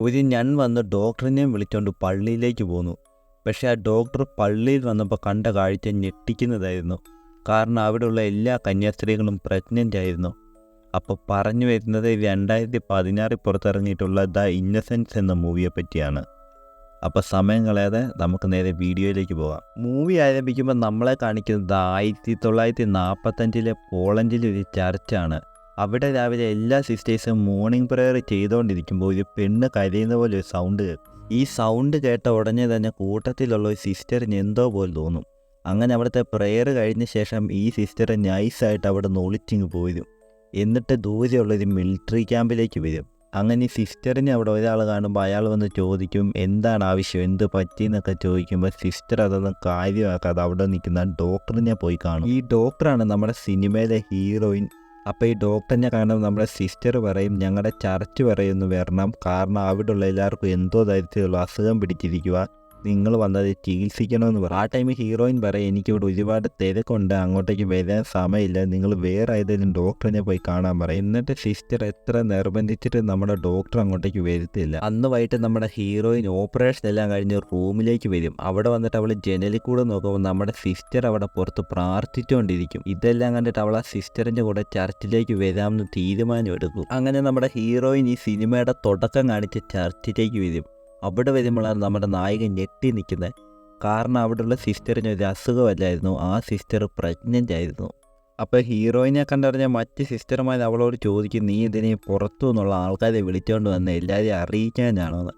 ഒരു ഞാൻ വന്ന് ഡോക്ടറിനെയും വിളിച്ചുകൊണ്ട് പള്ളിയിലേക്ക് പോന്നു. പക്ഷേ ആ ഡോക്ടർ പള്ളിയിൽ വന്നപ്പോൾ കണ്ട കാഴ്ച ഞെട്ടിക്കുന്നതായിരുന്നു. കാരണം അവിടെയുള്ള എല്ലാ കന്യാസ്ത്രീകളും പ്രഗ്നന്റ് ആയിരുന്നു. അപ്പോൾ പറഞ്ഞു വരുന്നത് രണ്ടായിരത്തി പതിനാറിൽ പുറത്തിറങ്ങിയിട്ടുള്ള ദ ഇന്നസെൻസ് എന്ന മൂവിയെ പറ്റിയാണ്. അപ്പോൾ സമയം കളയാതെ നമുക്ക് നേരെ വീഡിയോയിലേക്ക് പോകാം. മൂവി ആരംഭിക്കുമ്പോൾ നമ്മളെ കാണിക്കുന്നത് ആയിരത്തി തൊള്ളായിരത്തി നാൽപ്പത്തഞ്ചിലെ പോളണ്ടിലെ ഒരു ചർച്ചാണ്. അവിടെ രാവിലെ എല്ലാ സിസ്റ്റേഴ്സും മോർണിംഗ് പ്രെയർ ചെയ്തുകൊണ്ടിരിക്കുമ്പോൾ ഒരു പെണ്ണ് കരയുന്ന പോലെ ഒരു സൗണ്ട് കേൾക്കും. ഈ സൗണ്ട് കേട്ട ഉടനെ തന്നെ കൂട്ടത്തിലുള്ള ഒരു സിസ്റ്ററിന് എന്തോ പോലെ തോന്നും. അങ്ങനെ അവിടുത്തെ പ്രെയർ കഴിഞ്ഞ ശേഷം ഈ സിസ്റ്റർ നൈസായിട്ട് അവിടെ നിന്ന് ഒളിച്ചിങ്ങ് പോരും. എന്നിട്ട് ദൂരെയുള്ളൊരു മിലിറ്ററി ക്യാമ്പിലേക്ക് വരും. അങ്ങനെ ഈ സിസ്റ്ററിനെ അവിടെ ഒരാൾ കാണുമ്പോൾ അയാൾ വന്ന് ചോദിക്കും എന്താണ് ആവശ്യം? എന്ത് പറ്റിയെന്നൊക്കെ ചോദിക്കുമ്പോൾ സിസ്റ്റർ അതൊന്നും കാര്യമാക്കാതെ അവിടെ നിൽക്കുന്ന ഡോക്ടറിനെ പോയി കാണും. ഈ ഡോക്ടറാണ് നമ്മുടെ സിനിമയിലെ ഹീറോയിൻ അപ്പോൾ ഈ ഡോക്ടറിനെ കാണുമ്പോൾ നമ്മുടെ സിസ്റ്റർ പറയും ഞങ്ങളുടെ ചർച്ച് പറയുന്നു വരണം. കാരണം അവിടെയുള്ള എല്ലാവർക്കും എന്തോ തരത്തിലുള്ള അസുഖം പിടിച്ചിരിക്കുക നിങ്ങൾ വന്നത് ചികിത്സിക്കണമെന്ന് പറയും ആ ടൈമിൽ ഹീറോയിൻ പറയും എനിക്കിവിടെ ഒരുപാട് തിരക്കുണ്ട്. അങ്ങോട്ടേക്ക് വരാൻ സമയമില്ല. നിങ്ങൾ വേറെ ഏതെങ്കിലും ഡോക്ടറിനെ പോയി കാണാൻ പറയും എന്നിട്ട് സിസ്റ്റർ എത്ര നിർബന്ധിച്ചിട്ട് നമ്മുടെ ഡോക്ടർ അങ്ങോട്ടേക്ക് വരുത്തില്ല. അന്ന് വൈകിട്ട് നമ്മുടെ ഹീറോയിൻ ഓപ്പറേഷൻ എല്ലാം കഴിഞ്ഞ് റൂമിലേക്ക് വരും. അവിടെ വന്നിട്ട് അവൾ ജനലിൽ കൂടെ നോക്കുമ്പോൾ നമ്മുടെ സിസ്റ്റർ അവിടെ പുറത്ത് പ്രാർത്ഥിച്ചുകൊണ്ടിരിക്കും ഇതെല്ലാം കണ്ടിട്ട് അവൾ ആ സിസ്റ്ററിന്റെ കൂടെ ചർച്ചിലേക്ക് വരാമെന്ന് തീരുമാനമെടുക്കും. അങ്ങനെ നമ്മുടെ ഹീറോയിൻ ഈ സിനിമയുടെ തുടക്കം കാണിച്ച് ചർച്ചിലേക്ക് വരും. അവിടെ വരുമ്പോഴാണ് നമ്മുടെ നായകൻ ഞെട്ടി നിൽക്കുന്നത്. കാരണം അവിടെയുള്ള സിസ്റ്ററിന് ഒരു അസുഖമല്ലായിരുന്നു. ആ സിസ്റ്റർ പ്രഗ്നന്റ് ആയിരുന്നു. അപ്പോൾ ഹീറോയിനെ കണ്ടറിഞ്ഞ മറ്റ് സിസ്റ്റർമാർ അവളോട് ചോദിക്കും നീ ഇതിനെ പുറത്തു നിന്നുള്ള ആൾക്കാരെ വിളിച്ചുകൊണ്ട് വന്ന്? എല്ലാവരെയും അറിയിക്കാനാണോ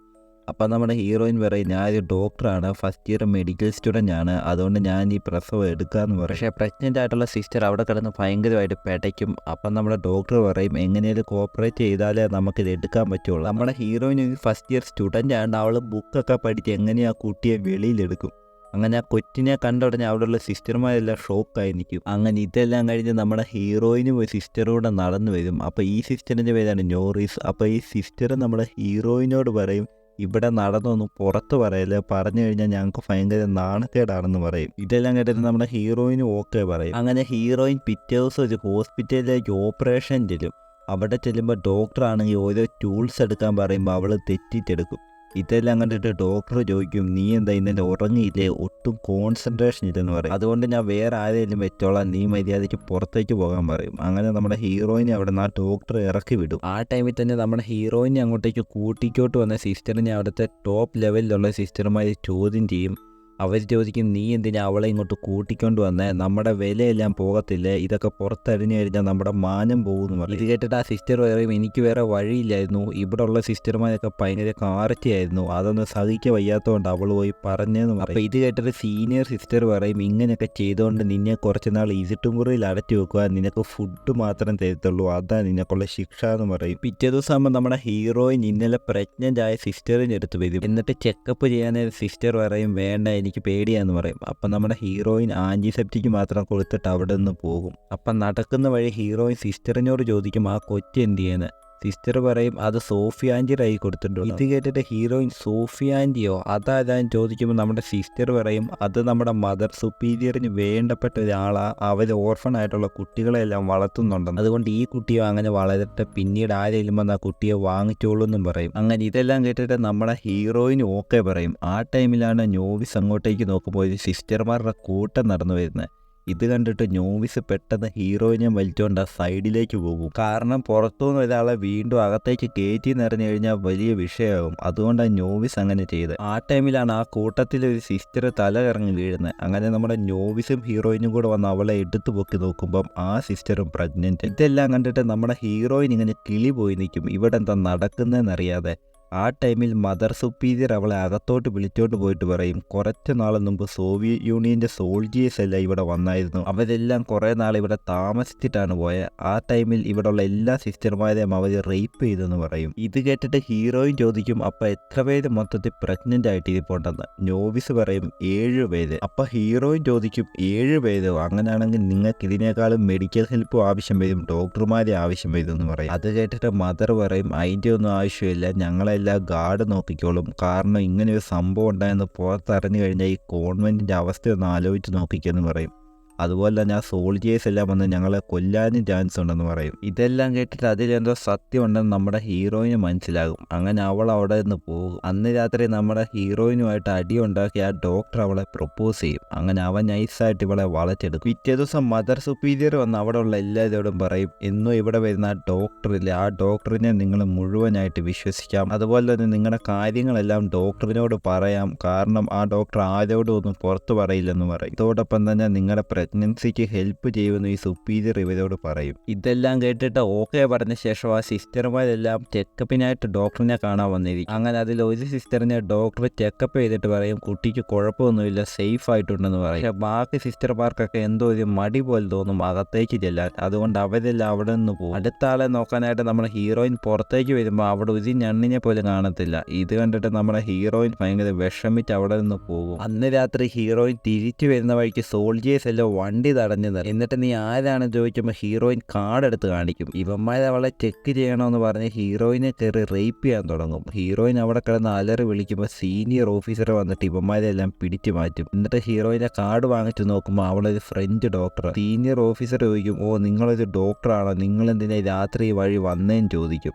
എന്ന് അപ്പം നമ്മുടെ ഹീറോയിൻ പറയും ഞാനൊരു ഡോക്ടറാണ്. ഫസ്റ്റ് ഇയർ മെഡിക്കൽ സ്റ്റുഡന്റ് ആണ്. അതുകൊണ്ട് ഞാൻ ഈ പ്രസവം എടുക്കാമെന്ന് പറയും. പക്ഷേ പ്രഗ്നന്റ് ആയിട്ടുള്ള സിസ്റ്റർ അവിടെ കിടന്ന് ഭയങ്കരമായിട്ട് പെടയ്ക്കും. അപ്പം നമ്മുടെ ഡോക്ടർ പറയും എങ്ങനെയും കോപ്പറേറ്റ് ചെയ്താലേ നമുക്കിത് എടുക്കാൻ പറ്റുള്ളൂ. നമ്മുടെ ഹീറോയിൻ ഒരു ഫസ്റ്റ് ഇയർ സ്റ്റുഡന്റ് ആണ്. അവൾ ബുക്കൊക്കെ പഠിച്ച് എങ്ങനെയാണ് കുട്ടിയെ വെളിയിലെടുക്കും. അങ്ങനെ ആ കൊച്ചിനെ കണ്ട ഉടനെ അവിടെയുള്ള സിസ്റ്റർമാരെല്ലാം ഷോക്കായി നിൽക്കും. അങ്ങനെ ഇതെല്ലാം കഴിഞ്ഞ് നമ്മുടെ ഹീറോയിനും ഒരു സിസ്റ്ററൂടെ നടന്നു വരും. അപ്പോൾ ഈ സിസ്റ്ററിന്റെ പേരാണ് നോറീസ്. അപ്പോൾ ഈ സിസ്റ്റർ നമ്മുടെ ഹീറോയിനോട് പറയും ഇവിടെ നടന്നൊന്നും പുറത്ത് പറയൽ പറഞ്ഞു കഴിഞ്ഞാൽ ഞങ്ങൾക്ക് ഭയങ്കര നാണക്കേടാണെന്ന് പറയും. ഇതെല്ലാം കേട്ടിട്ട് നമ്മുടെ ഹീറോയിന് ഓക്കെ പറയും. അങ്ങനെ ഹീറോയിൻ പിറ്റേ ദിവസം ഒരു ഹോസ്പിറ്റലിലേക്ക് ഓപ്പറേഷൻ ചെല്ലും അവിടെ ചെല്ലുമ്പോൾ ഡോക്ടർ ആണെങ്കിൽ ഓരോ ടൂൾസ് എടുക്കാൻ പറയുമ്പോൾ അവൾ തെറ്റിച്ചെടുക്കും ഇതെല്ലാം കണ്ടിട്ട് ഡോക്ടർ ചോദിക്കും നീ എന്താ ഇന്നലെ ഉറങ്ങിയില്ലേ? ഒട്ടും കോൺസെൻട്രേഷൻ ഇല്ലെന്ന് പറയും. അതുകൊണ്ട് ഞാൻ വേറെ ആരെങ്കിലും വെച്ചോളാം. നീ മര്യാദയ്ക്ക് പുറത്തേക്ക് പോകാൻ പറയും. അങ്ങനെ നമ്മുടെ ഹീറോയിനെ അവിടെ നിന്ന് ആ ഡോക്ടർ ഇറക്കി വിടും. ആ ടൈമിൽ തന്നെ നമ്മുടെ ഹീറോയിനെ അങ്ങോട്ടേക്ക് കൂട്ടിക്കോട്ട് വന്ന സിസ്റ്ററിനെ അവിടുത്തെ ടോപ്പ് ലെവലിലുള്ള സിസ്റ്റർമാർ ചോദ്യം ചെയ്യും. അവർ ചോദിക്കും നീ എന്തിനാ അവളെ ഇങ്ങോട്ട് കൂട്ടിക്കൊണ്ട് വന്നേ? നമ്മുടെ വിലയെല്ലാം പോകത്തില്ലേ? ഇതൊക്കെ പുറത്തെറിഞ്ഞു കഴിഞ്ഞാൽ നമ്മുടെ മാനം പോകുന്നു പറഞ്ഞു ഇത് കേട്ടിട്ട് ആ സിസ്റ്റർ പറയും എനിക്ക് വേറെ വഴിയില്ലായിരുന്നു. ഇവിടെ ഉള്ള സിസ്റ്റർമാരൊക്കെ ഭയങ്കര കാർച്ചയായിരുന്നു അതൊന്ന് സഹിക്കാൻ വയ്യാത്തതുകൊണ്ട് അവൾ പോയി പറഞ്ഞതെന്ന് പറയും. അപ്പോൾ ഇത് കേട്ടിട്ട് സീനിയർ സിസ്റ്റർ പറയും ഇങ്ങനെയൊക്കെ ചെയ്തുകൊണ്ട് നിന്നെ കുറച്ച് നാൾ ഇരുട്ടുമുറിയിൽ അടച്ചു വെക്കുക നിനക്ക് ഫുഡ് മാത്രം തരത്തുള്ളൂ. അതാണ് നിനക്കുള്ള ശിക്ഷ എന്ന് പറയും. പിറ്റേ ദിവസം ആകുമ്പോൾ നമ്മുടെ ഹീറോയിൻ ഇന്നലെ പ്രഗ്നന്റ് ആയ സിസ്റ്ററിന്റെ അടുത്ത് വരും. എന്നിട്ട് ചെക്കപ്പ് ചെയ്യാനായി സിസ്റ്റർ പറയും വേണ്ട പേടിയാന്ന് പറയും. അപ്പം നമ്മുടെ ഹീറോയിൻ ആന്റിസെപ്റ്റിക്ക് മാത്രം കൊടുത്തിട്ട് അവിടെ നിന്ന് പോകും. അപ്പം നടക്കുന്ന വഴി ഹീറോയിൻ സിസ്റ്ററിനോട് ചോദിക്കും ആ കൊച്ചു എന്ത് ചെയ്യുന്നത് സിസ്റ്റർ പറയും അത് സോഫിയാന്റെ ആന്റിയുടെ കൊടുത്തിട്ടുണ്ട്. ഇത് കേട്ടിട്ട് ഹീറോയിൻ സോഫിയാന്റെയോ അതാരാന്ന് ചോദിക്കുമ്പോൾ നമ്മുടെ സിസ്റ്റർ പറയും അത് നമ്മുടെ മദർ സുപ്പീരിയറിന് വേണ്ടപ്പെട്ട ഒരാളാ. അവർ ഓർഫൺ ആയിട്ടുള്ള കുട്ടികളെല്ലാം വളർത്തുന്നുണ്ടെന്ന്. അതുകൊണ്ട് ഈ കുട്ടിയോ അങ്ങനെ വളരട്ടെ പിന്നീട് ആരെങ്കിലും വന്ന് ആ കുട്ടിയെ വാങ്ങിച്ചോളൂ എന്നും പറയും. അങ്ങനെ ഇതെല്ലാം കേട്ടിട്ട് നമ്മുടെ ഹീറോയിന് ഓക്കെ പറയും. ആ ടൈമിലാണ് നോവിസ് അങ്ങോട്ടേക്ക് നോക്കുമ്പോൾ സിസ്റ്റർമാരുടെ കൂട്ടം നടന്നു വരുന്നത്. ഇത് കണ്ടിട്ട് നോവിസ് പെട്ടെന്ന് ഹീറോയിനെ വലിച്ചുകൊണ്ട് സൈഡിലേക്ക് പോകും. കാരണം പുറത്തുനിന്ന് ഒരാളെ വീണ്ടും അകത്തേക്ക് കയറ്റി നിറഞ്ഞു കഴിഞ്ഞാൽ വലിയ വിഷയമാകും. അതുകൊണ്ടാണ് നോവിസ് അങ്ങനെ ചെയ്തത്. ആ ടൈമിലാണ് ആ കൂട്ടത്തിൽ ഒരു സിസ്റ്റർ തല ഇറങ്ങി വീഴുന്നത്. അങ്ങനെ നമ്മുടെ നോവിസും ഹീറോയിനും കൂടെ വന്ന് അവളെ എടുത്തു പൊക്കി നോക്കുമ്പം ആ സിസ്റ്ററും പ്രഗ്നന്റ് ഇതെല്ലാം കണ്ടിട്ട് നമ്മുടെ ഹീറോയിൻ ഇങ്ങനെ കിളി പോയി നിൽക്കും. ഇവിടെ എന്താ നടക്കുന്നതെന്നറിയാതെ ആ ടൈമിൽ മദർ സുപ്പീരിയർ അവളെ അകത്തോട്ട് വിളിച്ചോണ്ട് പോയിട്ട് പറയും കുറച്ച് നാൾ മുമ്പ് സോവിയറ്റ് യൂണിയന്റെ സോൾജിയേഴ്സ് എല്ലാം ഇവിടെ വന്നായിരുന്നു. അവരെല്ലാം കുറേ നാൾ ഇവിടെ താമസിച്ചിട്ടാണ് പോയത് ആ ടൈമിൽ ഇവിടെയുള്ള എല്ലാ സിസ്റ്റർമാരെയും അവർ റേപ്പ് ചെയ്തെന്ന് പറയും. ഇത് കേട്ടിട്ട് ഹീറോയും ചോദിക്കും അപ്പൊ എത്ര പേര് മൊത്തത്തിൽ പ്രഗ്നന്റ് ആയിട്ട് ഇരിപ്പുണ്ടെന്ന് നോവിസ് പറയും ഏഴ് പേര്. അപ്പൊ ഹീറോയും ചോദിക്കും ഏഴ് പേരോ? അങ്ങനെയാണെങ്കിൽ നിങ്ങൾക്ക് ഇതിനേക്കാളും മെഡിക്കൽ ഹെൽപ്പും ആവശ്യം വരും ഡോക്ടർമാരെ ആവശ്യം വരും എന്ന് പറയും. അത് കേട്ടിട്ട് മദർ പറയും അതിന്റെ ഒന്നും ആവശ്യമില്ല ഞങ്ങളെ എല്ലാം ഗാർഡ് നോക്കിക്കോളും. കാരണം ഇങ്ങനെ ഒരു സംഭവം ഉണ്ടായെന്ന് പുറത്തറിഞ്ഞു കഴിഞ്ഞാൽ ഈ കോൺവെന്റിന്റെ അവസ്ഥ ഒന്ന് ആലോചിച്ച് നോക്കിക്കെന്ന് പറയും. അതുപോലെ തന്നെ ആ സോൾജിയേഴ്സ് എല്ലാം വന്ന് ഞങ്ങളെ കൊല്ലാനും ചാൻസ് ഉണ്ടെന്ന് പറയും. ഇതെല്ലാം കേട്ടിട്ട് അതിലെന്തോ സത്യമുണ്ടെന്ന് നമ്മുടെ ഹീറോയിന് മനസ്സിലാകും. അങ്ങനെ അവൾ അവിടെ നിന്ന് പോകും. അന്ന് രാത്രി നമ്മുടെ ഹീറോയിനുമായിട്ട് അടി ഉണ്ടാക്കി ആ ഡോക്ടർ അവളെ പ്രപ്പോസ് ചെയ്യും. അങ്ങനെ അവൻ നൈസായിട്ട് ഇവളെ വളച്ചെടുക്കും. പിറ്റേ ദിവസം മദർ സുപ്പീരിയർ വന്ന് അവിടെ ഉള്ള എല്ലാവരോടും പറയും ഇന്നും ഇവിടെ വരുന്ന ആ ഡോക്ടറില്ലേ ആ ഡോക്ടറിനെ നിങ്ങൾ മുഴുവനായിട്ട് വിശ്വസിക്കാം. അതുപോലെ തന്നെ നിങ്ങളുടെ കാര്യങ്ങളെല്ലാം ഡോക്ടറിനോട് പറയാം. കാരണം ആ ഡോക്ടർ ആരോടും ഒന്നും പുറത്തു പറയില്ലെന്ന് പറയും. ഇതോടൊപ്പം തന്നെ നിങ്ങളുടെ പ്രഗ്നൻസിക്ക് ഹെൽപ്പ് ചെയ്യുമെന്ന് ഈ സുപ്പീരിയർ ഇവരോട് പറയും. ഇതെല്ലാം കേട്ടിട്ട് ഓക്കെ പറഞ്ഞ ശേഷം ആ സിസ്റ്റർമാരെല്ലാം ചെക്കപ്പിനായിട്ട് ഡോക്ടറിനെ കാണാൻ വന്നിരിക്കും അങ്ങനെ അതിൽ ഒരു സിസ്റ്ററിനെ ഡോക്ടർ ചെക്കപ്പ് ചെയ്തിട്ട് പറയും കുട്ടിക്ക് കുഴപ്പമൊന്നുമില്ല സേഫ് ആയിട്ടുണ്ടെന്ന് പറയും. പക്ഷെ ബാക്കി സിസ്റ്റർമാർക്കൊക്കെ എന്തോ ഒരു മടി പോലെ തോന്നും അകത്തേക്ക് ചെല്ലാൻ. അതുകൊണ്ട് അവരെല്ലാം അവിടെ നിന്ന് പോകും. അടുത്ത ആളെ നോക്കാനായിട്ട് നമ്മുടെ ഹീറോയിൻ പുറത്തേക്ക് വരുമ്പോൾ അവിടെ ഒരു ഞണ്ണിനെ പോലും കാണത്തില്ല. ഇത് കണ്ടിട്ട് നമ്മുടെ ഹീറോയിൻ ഭയങ്കര വിഷമിച്ച് അവിടെ നിന്ന് പോകും. അന്ന് രാത്രി ഹീറോയിൻ തിരിച്ചു വരുന്ന വഴിക്ക് സോൾജിയേഴ്സ് എല്ലാം വണ്ടി തടഞ്ഞു നിർത്തും. എന്നിട്ട് നീ ആരാണ് ചോദിക്കുമ്പോൾ ഹീറോയിൻ കാർഡ് എടുത്ത് കാണിക്കും. ഇവന്മാരെ അവളെ ചെക്ക് ചെയ്യണമെന്ന് പറഞ്ഞ് ഹീറോയിനെ കയറി റേപ്പ് ചെയ്യാൻ തുടങ്ങും. ഹീറോയിൻ അവിടെ കിടന്ന് അലറി വിളിക്കുമ്പോൾ സീനിയർ ഓഫീസർ വന്നിട്ട് ഇവന്മാരെല്ലാം പിടിച്ചു മാറ്റും. എന്നിട്ട് ഹീറോയിനെ കാർഡ് വാങ്ങിച്ചു നോക്കുമ്പോൾ അവളൊരു ഫ്രഞ്ച് ഡോക്ടർ സീനിയർ ഓഫീസർ ചോദിക്കും ഓ നിങ്ങളൊരു ഡോക്ടറാണോ നിങ്ങൾ എന്തിനാ രാത്രി വഴി വന്നേന്ന് ചോദിക്കും.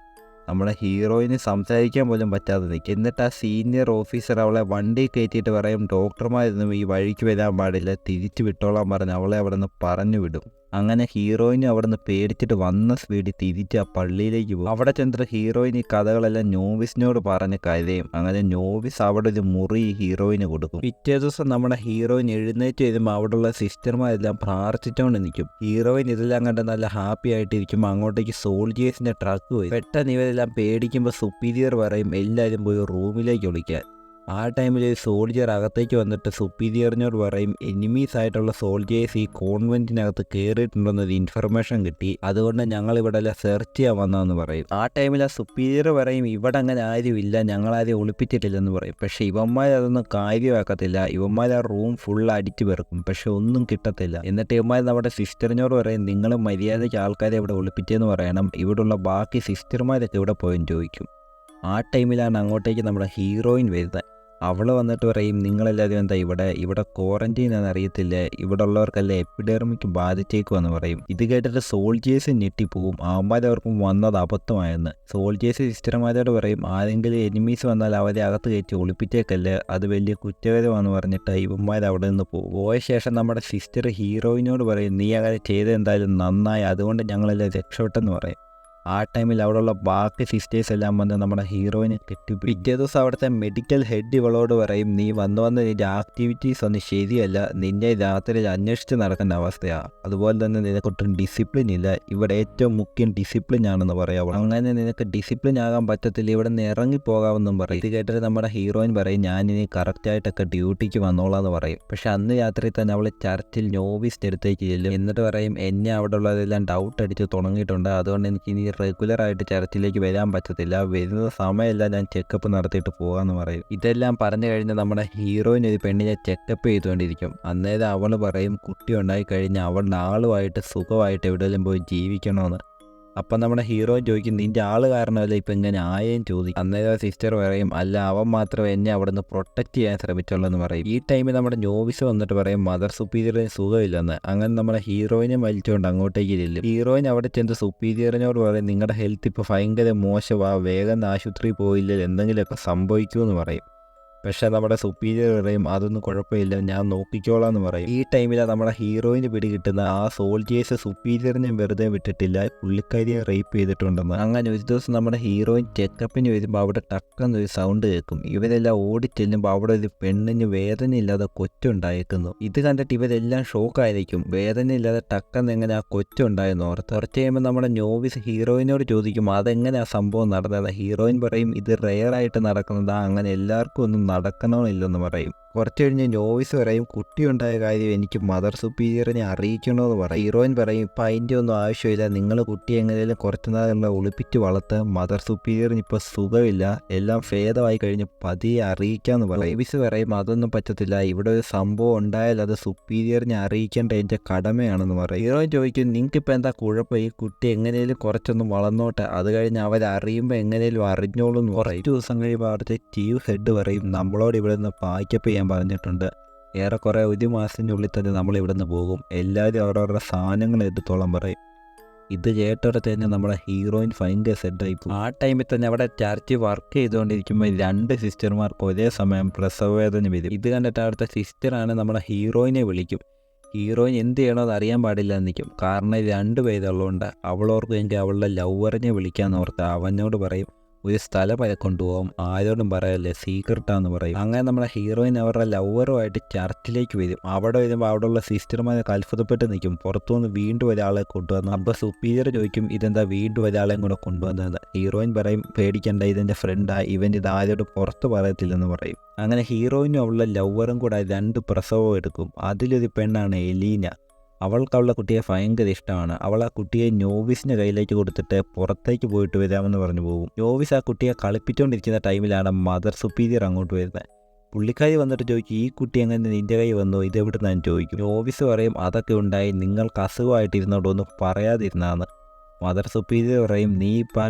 നമ്മുടെ ഹീറോയിന് സംസാരിക്കാൻ പോലും പറ്റാതെ നിൽക്കും എന്നിട്ട് ആ സീനിയർ ഓഫീസർ അവളെ വണ്ടി കയറ്റിയിട്ട് പറയും ഡോക്ടർമാരൊന്നും ഈ വഴിക്ക് വരാൻ പാടില്ല തിരിച്ചു വിട്ടോളാൻ പറഞ്ഞ് അവളെ അവിടെ നിന്ന് പറഞ്ഞു വിടും. അങ്ങനെ ഹീറോയിന് അവിടെ നിന്ന് പേടിച്ചിട്ട് വന്ന സ്പീഡിൽ തിരിച്ച് ആ പള്ളിയിലേക്ക് പോകും അവിടെ ചെന്നിട്ട് ഹീറോയിൻ ഈ കഥകളെല്ലാം നോവിസിനോട് പറഞ്ഞ് കരയും. അങ്ങനെ നോവിസ് അവിടെ ഒരു മുറി ഹീറോയിന് കൊടുക്കും. പിറ്റേ ദിവസം നമ്മുടെ ഹീറോയിൻ എഴുന്നേറ്റ് വരുമ്പോൾ അവിടെയുള്ള സിസ്റ്റർമാരെല്ലാം പ്രാർത്ഥിച്ചുകൊണ്ട് നിൽക്കും. ഹീറോയിൻ ഇതെല്ലാം കണ്ട് നല്ല ഹാപ്പി ആയിട്ടിരിക്കുമ്പോൾ അങ്ങോട്ടേക്ക് സോൾജിയേഴ്സിന്റെ ട്രക്ക് പോയി. പെട്ടെന്ന് ഇവരെല്ലാം പേടിക്കുമ്പോൾ സുപ്പീരിയർ പറയും എല്ലാവരും പോയി റൂമിലേക്ക് ഒളിക്കാൻ ആ ടൈമിൽ സോൾജിയർ അകത്തേക്ക് വന്നിട്ട് സുപ്പീരിയറിനോട് പറയും എനിമീസ് ആയിട്ടുള്ള സോൾജിയേഴ്സ് ഈ കോൺവെന്റിനകത്ത് കയറിയിട്ടുണ്ടെന്നൊരു ഇൻഫർമേഷൻ കിട്ടി. അതുകൊണ്ട് ഞങ്ങൾ ഇവിടെ എല്ലാം സെർച്ച് ചെയ്യാൻ വന്നതെന്ന് പറയും. ആ ടൈമിൽ ആ സുപ്പീരിയർ പറയും ഇവിടെ അങ്ങനെ ആരും ഇല്ല ഞങ്ങളാരും ഒളിപ്പിച്ചിട്ടില്ലെന്ന് പറയും. പക്ഷേ ഇവന്മാർ അതൊന്നും കാര്യമാക്കത്തില്ല. ഇവന്മാർ ആ റൂം ഫുൾ അടിച്ചു പെറുക്കും. പക്ഷെ ഒന്നും കിട്ടത്തില്ല. എന്നിട്ട് ഇവന്മാർ നമ്മുടെ സിസ്റ്ററിനോട് പറയും നിങ്ങൾ മര്യാദയ്ക്ക് ആൾക്കാരെ ഇവിടെ ഒളിപ്പിച്ചെന്ന് പറയണം. ഇവിടെയുള്ള ബാക്കി സിസ്റ്റർമാരൊക്കെ ഇവിടെ പോയെന്ന് ചോദിക്കും. ആ ടൈമിലാണ് അങ്ങോട്ടേക്ക് നമ്മുടെ ഹീറോയിൻ വരുന്നത്. അവൾ വന്നിട്ട് പറയും നിങ്ങളെല്ലാവരും എന്താ ഇവിടെ? ഇവിടെ ക്വാറന്റൈൻ ആണെന്ന് അറിയത്തില്ല? ഇവിടെ ഉള്ളവർക്കെല്ലാം എപ്പിഡെർമിക്ക് ബാധിച്ചേക്കുമെന്ന് പറയും. ഇത് കേട്ടിട്ട് സോൾജിയേഴ്സ് ഞെട്ടിപ്പോവും അവന്മാരവർക്കും വന്നത് അബദ്ധമായെന്ന്. സോൾജിയേഴ്സ് സിസ്റ്റർമാരോട് പറയും ആരെങ്കിലും എനിമീസ് വന്നാൽ അവരെ അകത്ത് കയറ്റി ഒളിപ്പിച്ചേക്കല്ലേ? അത് വലിയ കുറ്റകരമാണെന്ന് പറഞ്ഞിട്ട് ഇവന്മാർ അവിടെ നിന്ന് പോകും. പോയ ശേഷം നമ്മുടെ സിസ്റ്റർ ഹീറോയിനോട് പറയും നീ അങ്ങനെ ചെയ്തെന്തായാലും നന്നായി. അതുകൊണ്ട് ഞങ്ങളെല്ലാം രക്ഷപ്പെട്ടെന്ന് പറയും. ആ ടൈമിൽ അവിടെയുള്ള ബാക്കി സിസ്റ്റേഴ്സ് എല്ലാം വന്ന് നമ്മുടെ ഹീറോയിനെ കെട്ടി പിറ്റേ ദിവസം അവിടുത്തെ മെഡിക്കൽ ഹെഡ് ഇവളോട് പറയും നീ വന്നു വന്ന് നിന്റെ ആക്ടിവിറ്റീസ് ഒന്നും ശരിയല്ല. നിന്നെ രാത്രി അന്വേഷിച്ച് നടക്കേണ്ട അവസ്ഥയാണ് അതുപോലെ തന്നെ നിനക്കൊട്ടും ഡിസിപ്ലിൻ ഇല്ല. ഇവിടെ ഏറ്റവും മുഖ്യം ഡിസിപ്ലിൻ ആണെന്ന് പറയാം അങ്ങനെ നിനക്ക് ഡിസിപ്ലിൻ ആകാൻ പറ്റത്തില്ല. ഇവിടെ നിന്ന് ഇറങ്ങിപ്പോകാമെന്നും പറയും. ഇത് കേട്ടിട്ട് നമ്മുടെ ഹീറോയിൻ പറയും ഞാൻ ഞാനിനി കറക്റ്റായിട്ടൊക്കെ ഡ്യൂട്ടിക്ക് വന്നോളാന്ന് പറയും. പക്ഷെ അന്ന് രാത്രി തന്നെ അവൾ ചർച്ചിൽ നോവിസ് അടുത്തേക്ക് ചെല്ലും. എന്നിട്ട് പറയും എന്നെ അവിടെ ഉള്ളതെല്ലാം ഡൗട്ട് അടിച്ച് തുടങ്ങിയിട്ടുണ്ട്. അതുകൊണ്ട് എനിക്ക് ഇനി റെഗുലറായിട്ട് ചർച്ചിലേക്ക് വരാൻ പറ്റത്തില്ല. വരുന്ന സമയമെല്ലാം ഞാൻ ചെക്കപ്പ് നടത്തിയിട്ട് പോകാമെന്ന് പറയും. ഇതെല്ലാം പറഞ്ഞു കഴിഞ്ഞാൽ നമ്മുടെ ഹീറോയിൻ ഒരു പെണ്ണിനെ ചെക്കപ്പ് ചെയ്തുകൊണ്ടിരിക്കും. അന്നേരം അവൾ പറയും കുട്ടി ഉണ്ടായി കഴിഞ്ഞാൽ അവളുടെ ആളുമായിട്ട് സുഖമായിട്ട് എവിടെയെങ്കിലും പോയി ജീവിക്കണമെന്ന് അപ്പം നമ്മുടെ ഹീറോ ചോദിക്കും നിന്റെ ആൾ കാരണമല്ല ഇപ്പം ഇങ്ങനെ ആയേം ചോദിക്കും? അന്നേരം സിസ്റ്റർ പറയും അല്ല അവൻ മാത്രമേ എന്നെ അവിടെ നിന്ന് പ്രൊട്ടക്റ്റ് ചെയ്യാൻ ശ്രമിച്ചുള്ളൂ എന്ന് പറയും. ഈ ടൈമിൽ നമ്മുടെ നോവിസ് വന്നിട്ട് പറയും മദർ സുപ്പീരിയറിന് സുഖമില്ലെന്ന്. അങ്ങനെ നമ്മുടെ ഹീറോയിനെ വലിച്ചുകൊണ്ട് അങ്ങോട്ടേക്ക് ചെല്ലും. ഹീറോയിൻ അവിടെ ചെന്ന് സുപ്പീരിയറിനോട് പറയും നിങ്ങളുടെ ഹെൽത്ത് ഇപ്പോൾ ഭയങ്കര മോശമാണ് വേഗം ആശുപത്രി പോയില്ല എന്തെങ്കിലുമൊക്കെ സംഭവിക്കുമെന്ന് പറയും. പക്ഷേ നമ്മുടെ സുപ്പീരിയർ പറയും അതൊന്നും കുഴപ്പമില്ല. ഞാൻ നോക്കിക്കോളാം എന്ന് പറയും. ഈ ടൈമിലാണ് നമ്മുടെ ഹീറോയിന് പിടികിട്ടുന്ന ആ സോൾജിയേഴ്സ് സുപ്പീരിയറിനെ വെറുതെ വിട്ടിട്ടില്ല. പുള്ളിക്കാരിയെ റേപ്പ് ചെയ്തിട്ടുണ്ടെന്ന്. അങ്ങനെ ഒരു ദിവസം നമ്മുടെ ഹീറോയിൻ ചെക്കപ്പിന് വരുമ്പോൾ അവിടെ ടക്കെന്നൊരു സൗണ്ട് കേൾക്കും. ഇവരെല്ലാം ഓടി ചെല്ലുമ്പോൾ അവിടെ ഒരു പെണ്ണിന് വേദനയില്ലാതെ കൊച്ചുണ്ടായേക്കുന്നു. ഇത് കണ്ടിട്ട് ഇവരെല്ലാം ഷോക്കായിരിക്കും വേദനയില്ലാതെ ടക്കെന്ന് എങ്ങനെ ആ കൊച്ചുണ്ടായെന്ന് ഓർത്ത്. കുറച്ച് കഴിയുമ്പോൾ നമ്മുടെ നോവിസ് ഹീറോയിനോട് ചോദിക്കും അതെങ്ങനെ ആ സംഭവം നടന്നത്? ഹീറോയിൻ പറയും ഇത് റെയറായിട്ട് നടക്കുന്നതാ. അങ്ങനെ എല്ലാവർക്കും ഒന്നും നടക്കണമെന്നില്ലെന്ന് പറയും. കുറച്ച് കഴിഞ്ഞ് നോവിസ് പറയും കുട്ടിയുണ്ടായ കാര്യം എനിക്ക് മദർ സുപ്പീരിയറിനെ അറിയിക്കണമെന്ന് പറയും. ഹീറോയിൻ പറയും ഇപ്പം അതിന്റെ ഒന്നും ആവശ്യമില്ല. നിങ്ങൾ കുട്ടി എങ്ങനെയും കുറച്ച് നാളുള്ള ഒളിപ്പിച്ച് വളർത്ത് മദർ സുപ്പീരിയറിന് ഇപ്പോൾ സുഖമില്ല. എല്ലാം ഭേദമായി കഴിഞ്ഞ് പതിയെ അറിയിക്കാമെന്ന് പറയും. നോവിസ് പറയും അതൊന്നും പറ്റത്തില്ല. ഇവിടെ ഒരു സംഭവം ഉണ്ടായാൽ അത് സുപ്പീരിയറിനെ അറിയിക്കേണ്ട എന്റെ കടമയാണെന്ന് പറയും. ഹീറോയിൻ ചോദിക്കും നിങ്ങൾക്ക് ഇപ്പം എന്താ കുഴപ്പം? ഈ കുട്ടി എങ്ങനെയും കുറച്ചൊന്നും വളർന്നോട്ടെ. അത് കഴിഞ്ഞ് അവരറിയുമ്പോൾ എങ്ങനെയും അറിഞ്ഞോളൂ എന്ന് പറയും ദിവസം കഴിയുമ്പോൾ അവിടുത്തെ ചീഫ് ഹെഡ് പറയും നമ്മളോട് ഇവിടെ നിന്ന് പായ്ക്കപ്പ് ചെയ്യാൻ പറഞ്ഞിട്ടുണ്ട്. ഏറെക്കുറെ ഒരു മാസത്തിനുള്ളിൽ തന്നെ നമ്മൾ ഇവിടുന്ന് പോകും. എല്ലാവരും അവരവരുടെ സാധനങ്ങൾ എടുത്തോളം പറയും. ഇത് കേട്ടോടെ തന്നെ നമ്മുടെ ഹീറോയിൻ ഭയങ്കര സെറ്റ് പോകും ആ ടൈമിൽ തന്നെ അവിടെ ചർച്ച് വർക്ക് ചെയ്തുകൊണ്ടിരിക്കുമ്പോൾ രണ്ട് സിസ്റ്റർമാർക്ക് ഒരേ സമയം പ്രസവവേദന വരും ഇത് കണ്ടിട്ട് അവിടുത്തെ സിസ്റ്ററാണ് നമ്മുടെ ഹീറോയിനെ വിളിക്കും. ഹീറോയിൻ എന്ത് ചെയ്യണമെന്ന് അറിയാൻ പാടില്ല എന്ന് നിൽക്കും. കാരണം രണ്ട് പേരുള്ളതുകൊണ്ട് അവളോർക്കും എങ്കിൽ അവളുടെ ലവറിനെ വിളിക്കാമെന്ന് ഓർത്ത് അവനോട് പറയും. ഒരു സ്ഥലം വരെ കൊണ്ടുപോകാം. ആരോടും പറയല്ലേ സീക്രട്ടാന്ന് പറയും. അങ്ങനെ നമ്മുടെ ഹീറോയിൻ അവരുടെ ലവറുമായിട്ട് ചർച്ചിലേക്ക് വരും. അവിടെ വരുമ്പോൾ അവിടെയുള്ള സിസ്റ്റർമാരെ അത്ഭുതപ്പെട്ട് നിൽക്കും. പുറത്തുനിന്ന് വീണ്ടും ഒരാളെ കൊണ്ടുവന്നു അപ്പോൾ സുപ്പീരിയർ ചോദിക്കും ഇതെന്താ വീണ്ടും ഒരാളെയും കൂടെ കൊണ്ടുവന്നത് ഹീറോയിൻ പറയും പേടിക്കണ്ട ഇതെന്റെ ഫ്രണ്ടാ ഇവൻ ഇത് ആരോടും പുറത്ത് പറയത്തില്ലെന്ന് പറയും. അങ്ങനെ ഹീറോയിനും അവളുടെ ലവറും കൂടെ രണ്ട് പ്രസവം എടുക്കും. അതിലൊരു പെണ്ണാണ് എലീന. അവൾക്ക് അവളുടെ കുട്ടിയെ ഭയങ്കര ഇഷ്ടമാണ്. അവൾ ആ കുട്ടിയെ നോവിസിന്റെ കയ്യിലേക്ക് കൊടുത്തിട്ട് പുറത്തേക്ക് പോയിട്ട് വരാമെന്ന് പറഞ്ഞു പോകും. നോവിസ് ആ കുട്ടിയെ കളിപ്പിച്ചുകൊണ്ടിരിക്കുന്ന ടൈമിലാണ് മദർ സുപ്പീരിയർ അങ്ങോട്ട് വരുന്നത് പുള്ളിക്കാരി വന്നിട്ട് ചോദിക്കും ഈ കുട്ടി എങ്ങനെ നിന്റെ കൈ വന്നു? ഇതെവിടെ എവിടെ നിന്നാണ് ചോദിക്കും. നോവിസ് പറയും അതൊക്കെ ഉണ്ടായി നിങ്ങൾക്ക് അസുഖമായിട്ടിരുന്നോണ്ടൊന്നും പറയാതിരുന്നാന്ന്. മദർ സുപ്പീരിയർ പറയും നീ ഇപ്പം ആ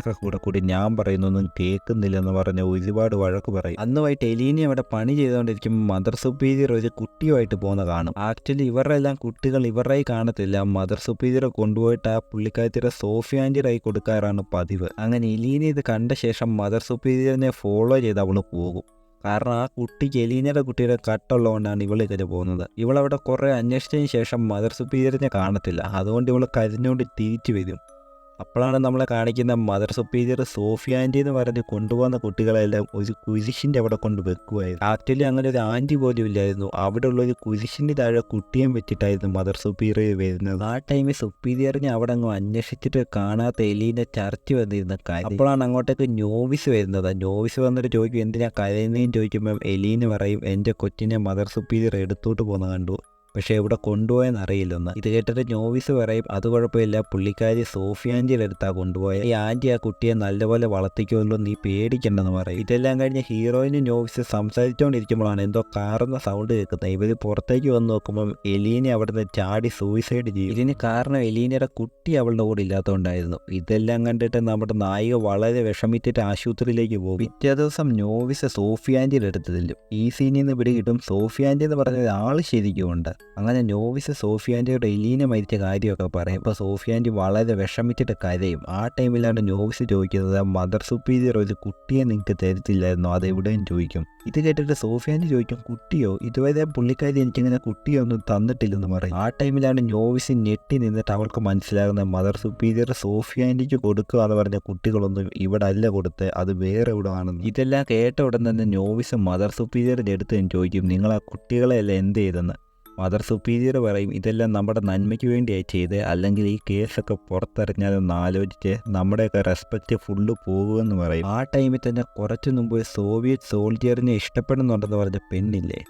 ഒക്കെ കൂടെ കൂടി ഞാൻ പറയുന്നൊന്നും കേൾക്കുന്നില്ലെന്ന് പറഞ്ഞ് ഒരുപാട് വഴക്ക് പറയും. അന്ന് വൈകിട്ട് എലീനി അവിടെ പണി ചെയ്തുകൊണ്ടിരിക്കുമ്പോൾ മദർ സുപ്പീരിയർ ഒരു കുട്ടിയുമായിട്ട് പോകുന്ന കാണും. ആക്ച്വലി ഇവരുടെ എല്ലാം കുട്ടികൾ ഇവരുടെ കാണത്തില്ല. മദർ സുപ്പീരിയർ കൊണ്ടുപോയിട്ട് ആ പുള്ളിക്കാരത്തിയുടെ സോഫിയാന്റെ ആയി കൊടുക്കാറാണ് പതിവ്. അങ്ങനെ എലീനി ഇത് കണ്ട ശേഷം മദർ സുപ്പീരിയറിനെ ഫോളോ ചെയ്ത് അവൾ പോകും. കാരണം ആ കുട്ടി ജലീനയുടെ കുട്ടിയുടെ കട്ടുള്ളതുകൊണ്ടാണ് ഇവൾ ഇതിന് പോകുന്നത്. ഇവളവിടെ കുറേ അന്വേഷിച്ചതിന് ശേഷം മദർ സുപ്പീരിയറിനെ കാണത്തില്ല. അതുകൊണ്ട് ഇവൾ കരഞ്ഞുകൊണ്ട് തിരിച്ചു വരും. അപ്പോഴാണ് നമ്മളെ കാണിക്കുന്ന മദർ സുപ്പീരിയർ സോഫി ആന്റി എന്ന് പറഞ്ഞ് കൊണ്ടുപോകുന്ന കുട്ടികളെല്ലാം ഒരു കുരിശിന്റെ അവിടെ കൊണ്ട് വെക്കുമായിരുന്നു ആക്ച്വലി അങ്ങനെ ഒരു ആന്റി പോലും ഇല്ലായിരുന്നു. അവിടെ ഉള്ള ഒരു കുരിശിന്റെ താഴെ കുട്ടിയും വെച്ചിട്ടായിരുന്നു മദർ സുപ്പീരിയർ വരുന്നത്. ആ ടൈമിൽ സുപ്പീരിയറിനെ അവിടെ അങ്ങ് അന്വേഷിച്ചിട്ട് കാണാത്ത എലീനെ ചർച്ച വന്നിരുന്ന കാര്യം. അപ്പോഴാണ് അങ്ങോട്ടേക്ക് നോവിസ് വരുന്നത്. നോവിസ് വന്നിട്ട് ചോദിക്കും എന്തിനാ കരയുന്നതെന്ന് ചോദിക്കുമ്പം എലീന് പറയും എന്റെ കൊച്ചിനെ മദർ സുപ്പീരിയർ എടുത്തോട്ട് പോകുന്ന കണ്ടു. പക്ഷേ എവിടെ കൊണ്ടുപോയെന്ന് അറിയില്ലെന്ന് ഇത് കേട്ടിട്ട് നോവിസ് പറയും അത് കുഴപ്പമില്ല. പുള്ളിക്കാരി സോഫിയാന്റെ അടുത്താണ് കൊണ്ടുപോയത് ഈ ആന്റി ആ കുട്ടിയെ നല്ലപോലെ വളർത്തിക്കുമല്ലോ നീ പേടിക്കണ്ടെന്ന് പറയും. ഇതെല്ലാം കഴിഞ്ഞ് ഹീറോയിന് നോവിസ് സംസാരിച്ചുകൊണ്ടിരിക്കുമ്പോഴാണ് എന്തോ കാറുന്ന സൗണ്ട് കേൾക്കുന്നത്. ഇവർ പുറത്തേക്ക് വന്ന് നോക്കുമ്പോൾ എലീനെ അവിടുന്ന് ചാടി സൂയിസൈഡ് ചെയ്യും. ഇതിന് കാരണം എലീനയുടെ കുട്ടി അവളുടെ കൂടെ ഇല്ലാത്തതുകൊണ്ടായിരുന്നു. ഇതെല്ലാം കണ്ടിട്ട് നമ്മുടെ നായിക വളരെ വിഷമിച്ചിട്ട് ആശുപത്രിയിലേക്ക് പോകും. പിറ്റേ ദിവസം നോവിസ് സോഫിയാന്റെ അടുത്തതില്ലും ഈ സീനിൽ നിന്ന് പിടികിട്ടും സോഫിയാന്റെ എന്ന് പറഞ്ഞ ആൾ ശരിക്കും ഉണ്ട്. അങ്ങനെ നോവിസ് സോഫിയാന്റെയുടെ എലീന മരിച്ച കാര്യമൊക്കെ പറയും. അപ്പോൾ സോഫിയാന്റി വളരെ വിഷമിച്ചിട്ട് കരയും. ആ ടൈമിലാണ് നോവിസ് ചോദിക്കുന്നത് മദർ സുപ്പീരിയർ ഒരു കുട്ടിയെ നിങ്ങൾക്ക് തരത്തില്ലായിരുന്നോ? അതെവിടെയും ചോദിക്കും? ഇത് കേട്ടിട്ട് സോഫിയാന്റി ചോദിക്കും കുട്ടിയോ? ഇതുവരെ പുള്ളിക്കാരി എനിക്കിങ്ങനെ കുട്ടിയൊന്നും തന്നിട്ടില്ലെന്ന് പറയും. ആ ടൈമിലാണ് നോവിസ് ഞെട്ടി നിന്നിട്ട് അവൾക്ക് മനസ്സിലാകുന്ന മദർ സുപ്പീരിയർ സോഫിയാന്റിക്ക് കൊടുക്കുക എന്ന് പറഞ്ഞ കുട്ടികളൊന്നും ഇവിടെ അല്ല കൊടുത്ത് അത് വേറെ ഇവിടെ ആണെന്ന്. ഇതെല്ലാം കേട്ട ഉടൻ തന്നെ നോവിസ് മദർ സുപ്പീരിയറിന്റെ അടുത്ത് ചോദിക്കും നിങ്ങൾ ആ കുട്ടികളെല്ലാം എന്ത് ചെയ്തെന്ന്? മദർ സുപ്പീരിയർ പറയും ഇതെല്ലാം നമ്മുടെ നന്മയ്ക്ക് വേണ്ടിയായി ചെയ്ത്. അല്ലെങ്കിൽ ഈ കേസൊക്കെ പുറത്തിറങ്ങിയാലൊന്ന് ആലോചിച്ച് നമ്മുടെയൊക്കെ റെസ്പെക്റ്റ് ഫുള്ള് പോകുമെന്ന് പറയും. ആ ടൈമിൽ തന്നെ കുറച്ച് മുമ്പ് സോവിയറ്റ് സോൾജിയറിനെ ഇഷ്ടപ്പെടുന്നുണ്ടെന്ന് പറഞ്ഞ പെണ്ണില്ലേ?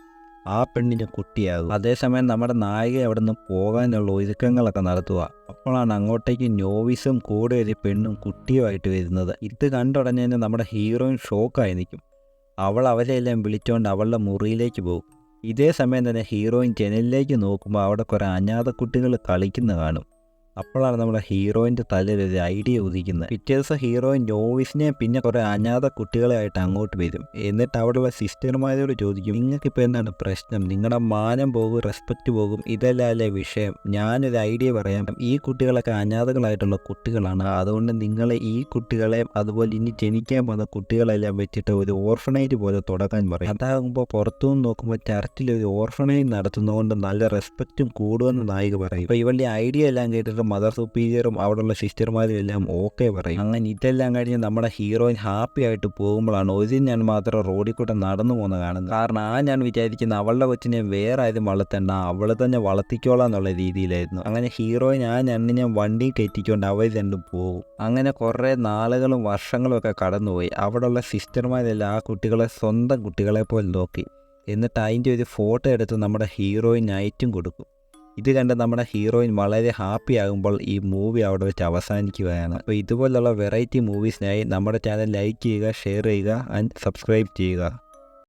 ആ പെണ്ണിന്റെ കുട്ടിയാകും. അതേസമയം നമ്മുടെ നായിക അവിടെ നിന്ന് പോകാനുള്ള ഒരുക്കങ്ങളൊക്കെ നടത്തുക. അപ്പോഴാണ് അങ്ങോട്ടേക്ക് നോവിസും കൂടെ ഒരു പെണ്ണും കുട്ടിയുമായിട്ട് വരുന്നത്. ഇത് കണ്ടുടനെ തന്നെ നമ്മുടെ ഹീറോയിൻ ഷോക്കായി നിൽക്കും. അവൾ അവരെയെല്ലാം വിളിച്ചുകൊണ്ട് അവളുടെ മുറിയിലേക്ക് പോകും. ഇതേ സമയം തന്നെ ഹീറോയിൻ ജനലിലേക്ക് നോക്കുമ്പോൾ അവിടെ കുറേ അനാഥ കുട്ടികൾ കളിക്കുന്ന കാണും. അപ്പോഴാണ് നമ്മുടെ ഹീറോയിന്റെ തലയിൽ ഒരു ഐഡിയ ഉദിക്കുന്നത്. പിറ്റേ ദിവസം ഹീറോയിൻ നോവിസിനെ പിന്നെ കുറേ അനാഥ കുട്ടികളായിട്ട് അങ്ങോട്ട് വരും. എന്നിട്ട് അവിടെയുള്ള സിസ്റ്റർമാരോട് ചോദിക്കും നിങ്ങൾക്ക് നിങ്ങൾക്കിപ്പോൾ എന്താണ് പ്രശ്നം? നിങ്ങളുടെ മാനം പോകും റെസ്പെക്റ്റ് പോകും. ഇതല്ലേ വിഷയം? ഞാനൊരു ഐഡിയ പറയാം. ഈ കുട്ടികളൊക്കെ അനാഥകളായിട്ടുള്ള കുട്ടികളാണ്. അതുകൊണ്ട് നിങ്ങൾ ഈ കുട്ടികളെ അതുപോലെ ഇനി ജനിക്കാൻ പോകുന്ന കുട്ടികളെല്ലാം വെച്ചിട്ട് ഒരു ഓർഫണേജ് പോലെ തുടങ്ങാൻ പറയും. അതാകുമ്പോൾ പുറത്തുനിന്ന് നോക്കുമ്പോൾ ചർച്ചിൽ ഒരു ഓർഫണേജ് നടത്തുന്നതുകൊണ്ട് നല്ല റെസ്പെക്റ്റും കൂടുമെന്ന് നായിക പറയും. അപ്പോൾ ഇവളുടെ ഐഡിയ എല്ലാം കേട്ടിട്ട് മദർ സുപ്പീരിയറും അവിടെയുള്ള സിസ്റ്റർമാരും എല്ലാം ഓക്കെ പറയും. അങ്ങനെ ഇതെല്ലാം കഴിഞ്ഞ് നമ്മുടെ ഹീറോയിൻ ഹാപ്പി ആയിട്ട് പോകുമ്പോഴാണ് ഒരു ഞാൻ മാത്രം റോഡിൽ കൂടെ നടന്നു പോകുന്ന കാണുന്നത്. കാരണം ആ ഞാൻ വിചാരിക്കുന്ന അവളുടെ കൊച്ചിനെ വേറെ ആരും വളർത്തേണ്ട അവളെ തന്നെ വളർത്തിക്കോളാം എന്നുള്ള രീതിയിലായിരുന്നു. അങ്ങനെ ഹീറോയിൻ ആ ഞണ്ണിനെ വണ്ടി കയറ്റിക്കൊണ്ട് അവർ രണ്ടും പോകും. അങ്ങനെ കുറേ നാളുകളും വർഷങ്ങളും ഒക്കെ കടന്നുപോയി. അവിടെയുള്ള സിസ്റ്റർമാരെല്ലാം ആ കുട്ടികളെ സ്വന്തം കുട്ടികളെ പോലെ നോക്കി. എന്നിട്ട് അതിന്റെ ഒരു ഫോട്ടോ എടുത്ത് നമ്മുടെ ഹീറോയിൻ നൈറ്റും കൊടുക്കും. ഇത് കണ്ട് നമ്മുടെ ഹീറോയിൻ വളരെ ഹാപ്പി ആകുമ്പോൾ ഈ മൂവി അവിടെ വെച്ച് അവസാനിക്കുകയാണ്. അപ്പോൾ ഇതുപോലുള്ള വെറൈറ്റി മൂവീസിനായി നമ്മുടെ ചാനൽ ലൈക്ക് ചെയ്യുക ഷെയർ ചെയ്യുക ആൻഡ് സബ്സ്ക്രൈബ് ചെയ്യുക.